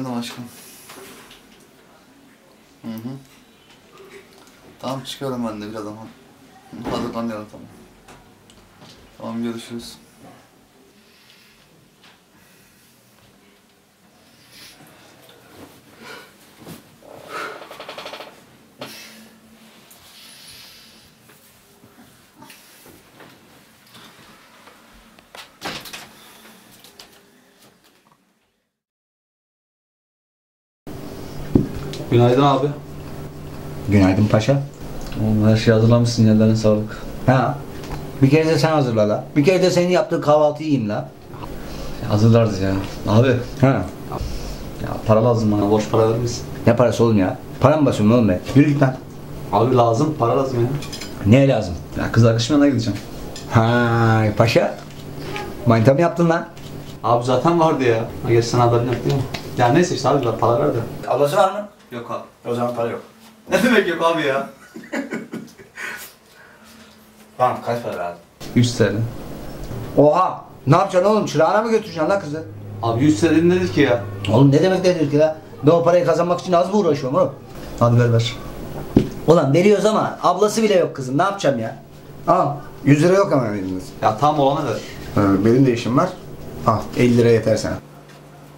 Efendim aşkım. Hı hı. Tamam çıkıyorum ben de birazdan. Hazırlanıyorum tamam. Tamam görüşürüz. Günaydın abi. Günaydın paşa. Oğlum her şeyi hazırlamışsın yerlerine sağlık. Ha. Bir kere de sen hazırla la. Bir kere de senin yaptığın kahvaltıyı yiyeyim la. Hazırlarız ya. Abi Ha. ya para lazım bana borç para verir misin? Ne parası oğlum ya? Para mı basıyorsun oğlum be? Yürü git lan. Abi lazım para lazım ya. Ne lazım? Ya kız arkadaşımın yanına gideceğim. Ha paşa. Manita mı yaptın lan? Abi zaten vardı ya. Geç sana haberin yok değil mi? Ya neyse işte abi para ver de. Ablası var mı? Yok abi. O zaman para yok. Ne demek yok abi ya? Tamam kaç para verdin? 100 TL. Oha! Ne yapacaksın oğlum? Çırağına mı götüreceksin la kızı? Abi 100 TL ne dedik ki ya? Oğlum ne demek nedir ki la? Ben o parayı kazanmak için az mı uğraşıyorum oğlum? Hadi ver ver. Ulan veriyoruz ama ablası bile yok kızın. Ne yapacağım ya? Al. 100 lira yok ama elimizde. Ya tam olana ver. benim de işim var. Al 50 lira yeter sana.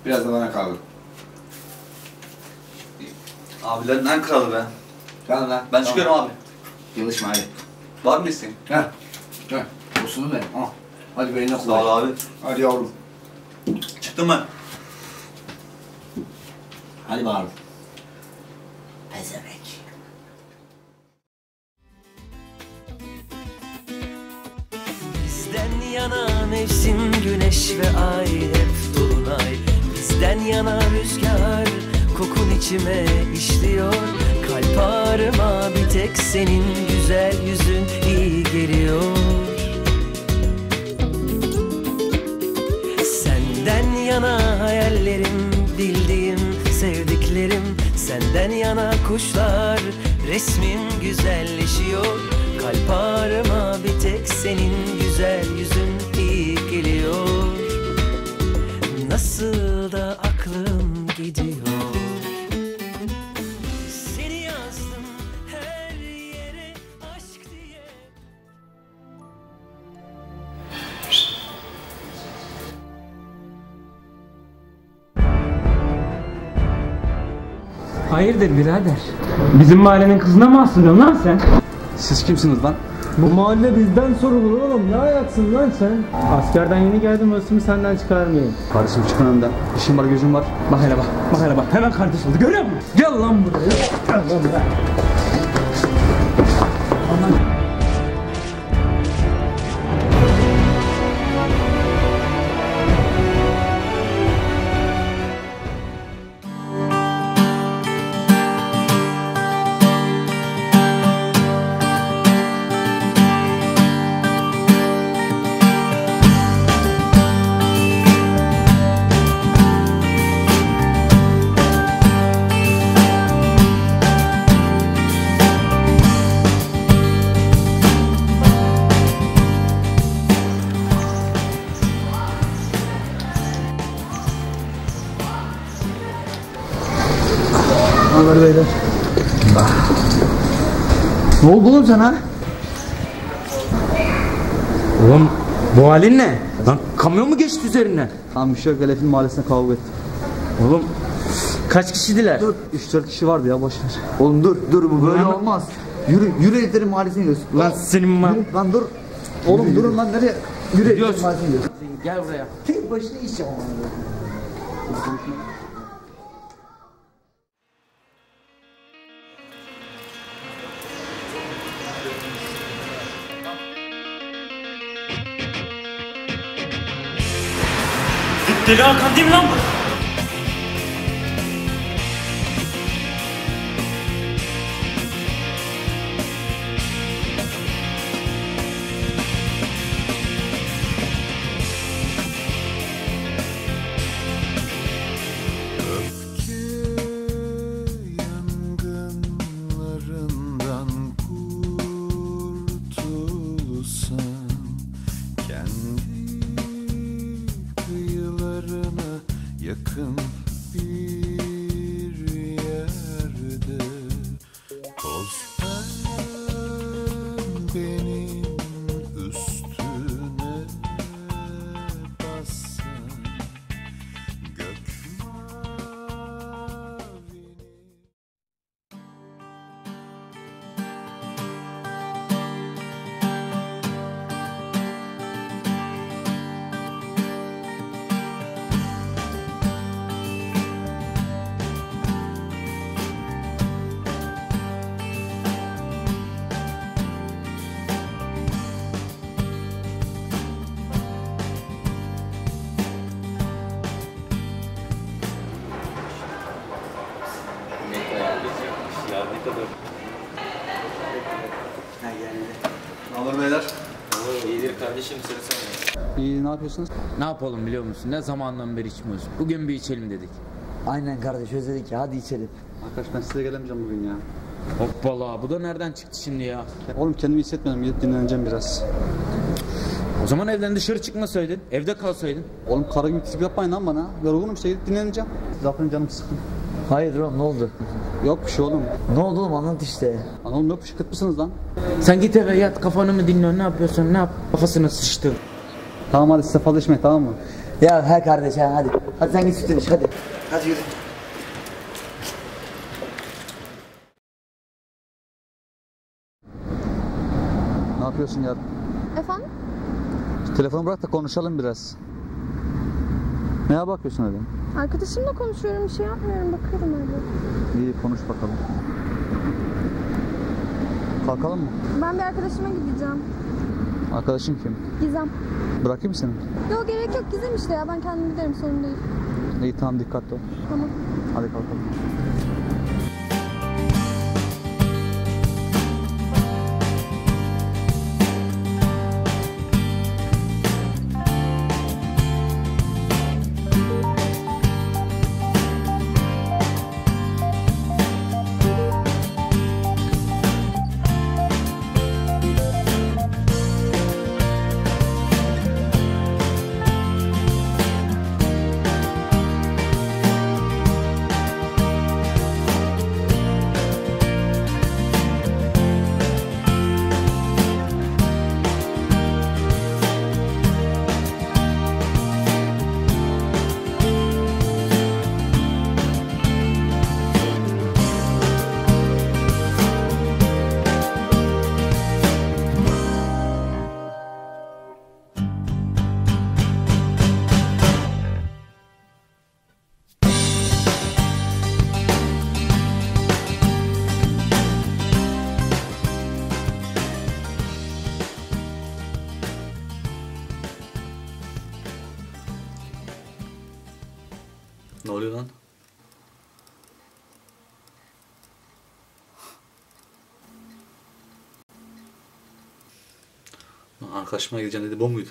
Biraz da bana kaldı. Abilerin en kralı be. Tamam lan. Ben çıkıyorum abi. Yılışma hadi. Var mı isteğin? Heh. Heh. Olsun benim. Al. Hadi beynine Sağ ol abi. Hadi yavrum. Çıktım ben. Hadi bakalım. Pezevenk. Bizden yana mevsim güneş ve ay hep dolunay Bizden yana rüzgar kokun içime işliyor. Kalp ağrıma bir tek senin güzel yüzün iyi geliyor. Senden yana hayallerim bildiğim sevdiklerim. Senden yana kuşlar resmim güzelleşiyor. Kalp ağrıma bir tek senin Hayırdır birader? Bizim mahallenin kızına mı asılıyorsun lan sen? Siz kimsiniz lan? Bu mahalle bizden sorulur oğlum. Ne ayaksın lan sen? Askerden yeni geldim hırsımı senden çıkarmayayım. Kardeşim çıkın önden. İşim var gücüm var. Bak hele bak. Bak hele bak. Hemen kardeş oldu. Görüyor musun? Gel lan buraya. Gel lan buraya. Ne oldu oğlum sana? Oğlum bu halin ne? Lan kamyon mu geçti üzerinden? Tamam bir şey yok. Elif'in mahallesine kavga ettik. Oğlum kaç kişidiler? 3-4 kişi vardı ya boş ver. Oğlum dur dur bu böyle Lan- olmaz. Yürü yürü Eliflerin mahallesine gidiyoruz. Lan senin ma... Yürü, lan dur. Oğlum durun lan nereye? Yürü Eliflerin Gidiyoruz. mahallesine gidiyoruz. Gel buraya. Tek başına iş yapamam. Deli Hakan değil mi lan bu? İyi ne yapıyorsunuz? Ne yapalım biliyor musun? Ne zamandan beri içmiyoruz. Bugün bir içelim dedik. Aynen kardeş özledik ya hadi içelim. Arkadaş ben size gelemeyeceğim bugün ya. Hoppala bu da nereden çıktı şimdi ya? Oğlum kendimi hissetmiyorum gidip dinleneceğim biraz. O zaman evden dışarı çıkmasaydın, evde kalsaydın. Oğlum karı gibi trip yapmayın lan bana. Yorgunum işte gidip dinleneceğim. Zaten canım sıkın. Hayır oğlum ne oldu? Yok bir şey oğlum. Ne oldu oğlum anlat işte. Lan oğlum yok bir şey lan? Sen git eve yat kafanı mı dinliyorsun ne yapıyorsun ne yap kafasına sıçtı. Tamam hadi size fazla içmeyin tamam mı? Ya her kardeş ha hadi. Hadi sen git sütünü iç hadi. Hadi yürü. Ne yapıyorsun ya? Efendim? Telefonu bırak da konuşalım biraz. Neye bakıyorsun öyle? Arkadaşımla konuşuyorum bir şey yapmıyorum bakıyorum öyle. İyi konuş bakalım. Kalkalım mı? Ben bir arkadaşıma gideceğim. Arkadaşın kim? Gizem. Bırakayım seni. Yok gerek yok Gizem işte ya ben kendim giderim sorun değil. İyi tamam dikkatli ol. Tamam. Hadi kalkalım. Arkadaşıma gideceğim dedi bu muydu?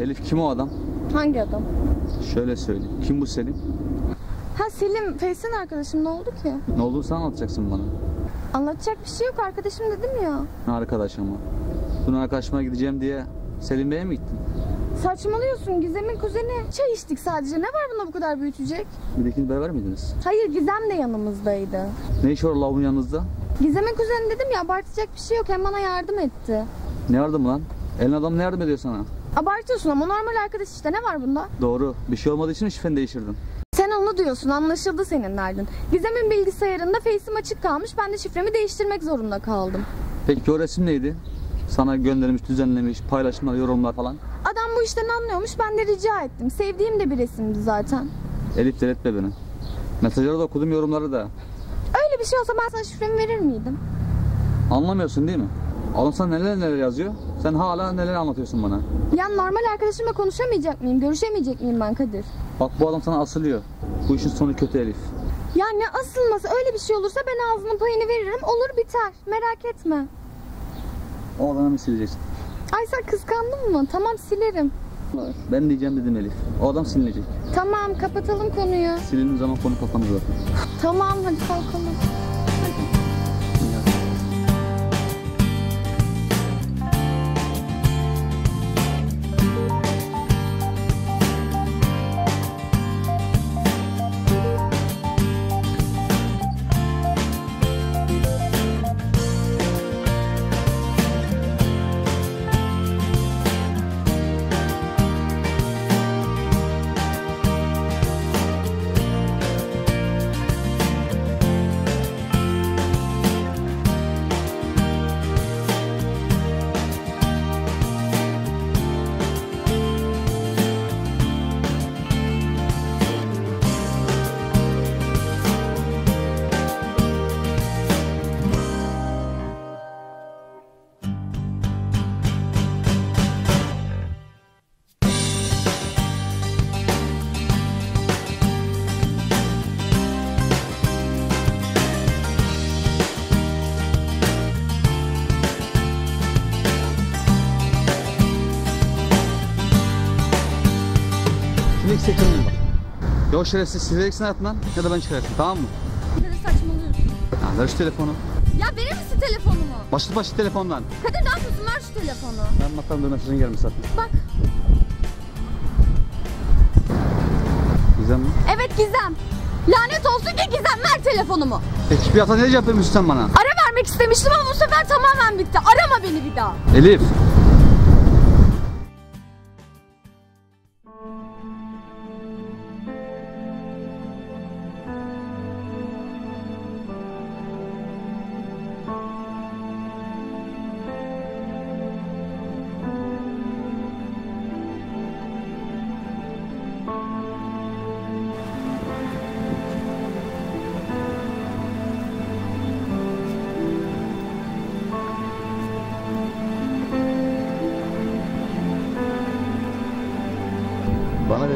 Elif kim o adam? Hangi adam? Şöyle söyleyeyim. Kim bu Selim? Ha Selim Face'in arkadaşım ne oldu ki? Ne olduğunu sen anlatacaksın bana. Anlatacak bir şey yok arkadaşım dedim ya. Ne arkadaş ama. Dün arkadaşıma gideceğim diye Selim Bey'e mi gittin? Saçmalıyorsun Gizem'in kuzeni. Çay içtik sadece ne var bunda bu kadar büyütecek? Bir ikiniz beraber miydiniz? Hayır Gizem de yanımızdaydı. Ne iş var lavun yanınızda? Gizem'in kuzeni dedim ya abartacak bir şey yok hem bana yardım etti. Ne yardım lan? Elin adam ne yardım ediyor sana? Abartıyorsun ama normal arkadaş işte ne var bunda? Doğru. Bir şey olmadığı için şifreni değiştirdin? Sen onu diyorsun anlaşıldı senin derdin. Gizem'in bilgisayarında face'im açık kalmış ben de şifremi değiştirmek zorunda kaldım. Peki o resim neydi? Sana göndermiş, düzenlemiş, paylaşımlar, yorumlar falan. Adam bu işten anlıyormuş ben de rica ettim. Sevdiğim de bir resimdi zaten. Elif deletme beni. Mesajları da okudum, yorumları da. Öyle bir şey olsa ben sana şifremi verir miydim? Anlamıyorsun değil mi? Adam sana neler neler yazıyor. Sen hala neler anlatıyorsun bana. Ya normal arkadaşımla konuşamayacak mıyım? Görüşemeyecek miyim ben Kadir? Bak bu adam sana asılıyor. Bu işin sonu kötü Elif. Ya ne asılması öyle bir şey olursa ben ağzının payını veririm olur biter. Merak etme. O adamı mı sileceksin? Ay sen kıskandın mı? Tamam silerim. Ben diyeceğim dedim Elif. O adam silinecek. Tamam kapatalım konuyu. Silindiği zaman konu kapanır zaten. Tamam hadi kalkalım. Ya o şerefsiz sileceksin hayatından ya da ben çıkarırsın tamam mı? Kadir saçmalıyorsun. Ya ver şu telefonu. Ya verir misin telefonumu? Başlı başlı telefondan. Kadir ne yapıyorsun? Ver şu telefonu. Ben bakalım dur mesajın gelmiş zaten. Bak. Gizem mi? Evet Gizem. Lanet olsun ki Gizem ver telefonumu. Peki bir hata ne cevap vermiyorsun sen bana? Ara vermek istemiştim ama bu sefer tamamen bitti. Arama beni bir daha. Elif.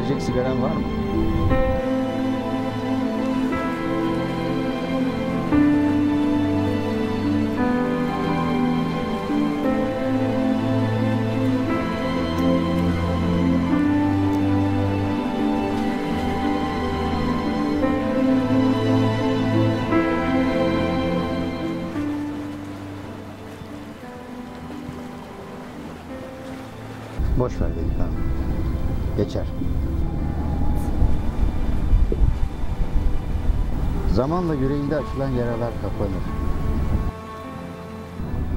Verecek sigaran var mı? Boş ver delikanlı. Geçer. Zamanla yüreğinde açılan yaralar kapanır.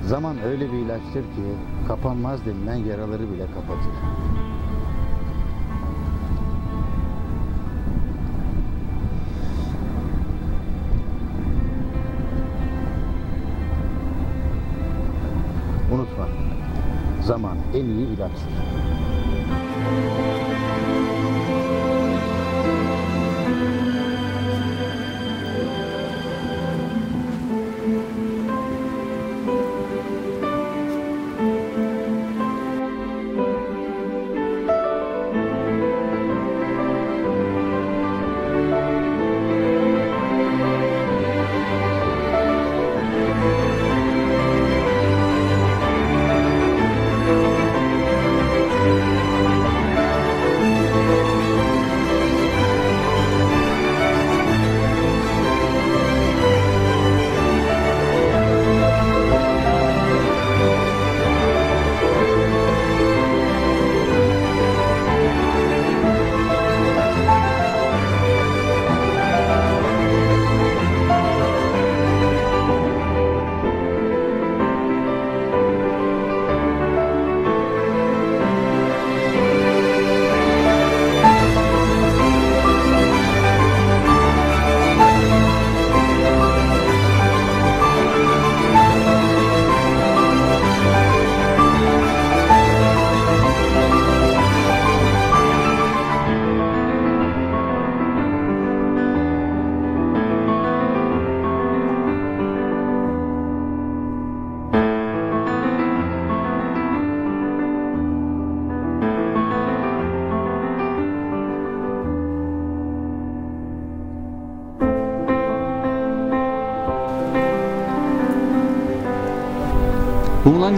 Zaman öyle bir ilaçtır ki kapanmaz denilen yaraları bile kapatır. Unutma. Zaman en iyi ilaçtır.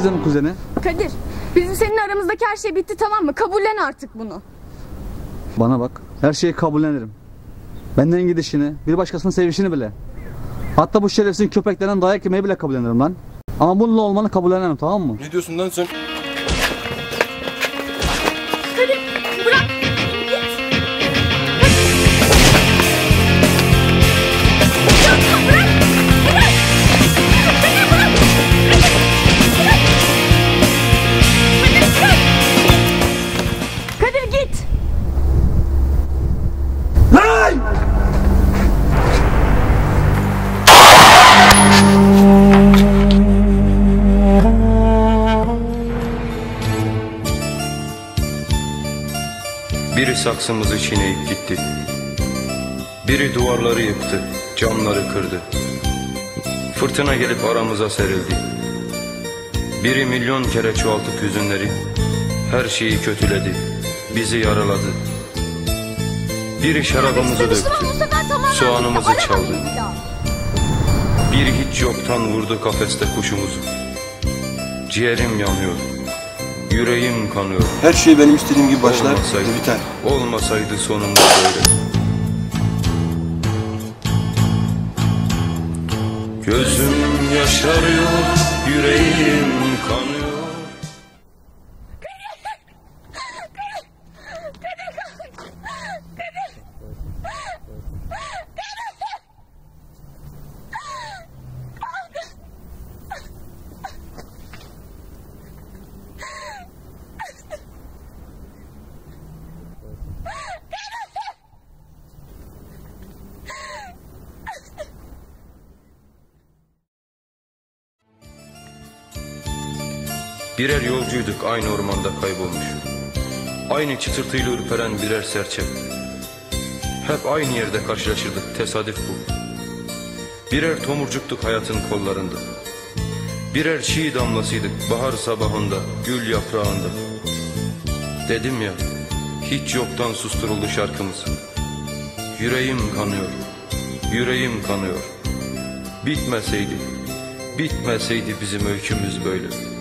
Gizem'in kuzeni? Kadir bizim senin aramızdaki her şey bitti tamam mı? Kabullen artık bunu. Bana bak. Her şeyi kabullenirim. Benden gidişini, bir başkasının sevişini bile. Hatta bu şerefsizin köpeklerden dayak yemeyi bile kabullenirim lan. Ama bununla olmanı kabullenemem tamam mı? Ne diyorsun lan sen? Saksımızı çiğneyip gitti. Biri duvarları yıktı, camları kırdı. Fırtına gelip aramıza serildi. Biri milyon kere çoğaltıp hüzünleri, her şeyi kötüledi, bizi yaraladı. Biri şarabımızı döktü, soğanımızı çaldı. Biri hiç yoktan vurdu kafeste kuşumuzu. Ciğerim yanıyor, Yüreğim kanıyor Her şey benim istediğim gibi başlar Olmasaydı, ve biter. olmasaydı sonumuz böyle Gözüm yaşarıyor, yüreğim kanıyor Birer yolcuyduk aynı ormanda kaybolmuş. Aynı çıtırtıyla ürperen birer serçe. Hep aynı yerde karşılaşırdık tesadüf bu. Birer tomurcuktuk hayatın kollarında. Birer çiğ damlasıydık bahar sabahında Gül yaprağında. Dedim ya hiç yoktan susturuldu şarkımız. Yüreğim kanıyor Yüreğim kanıyor. Bitmeseydi Bitmeseydi bizim öykümüz böyle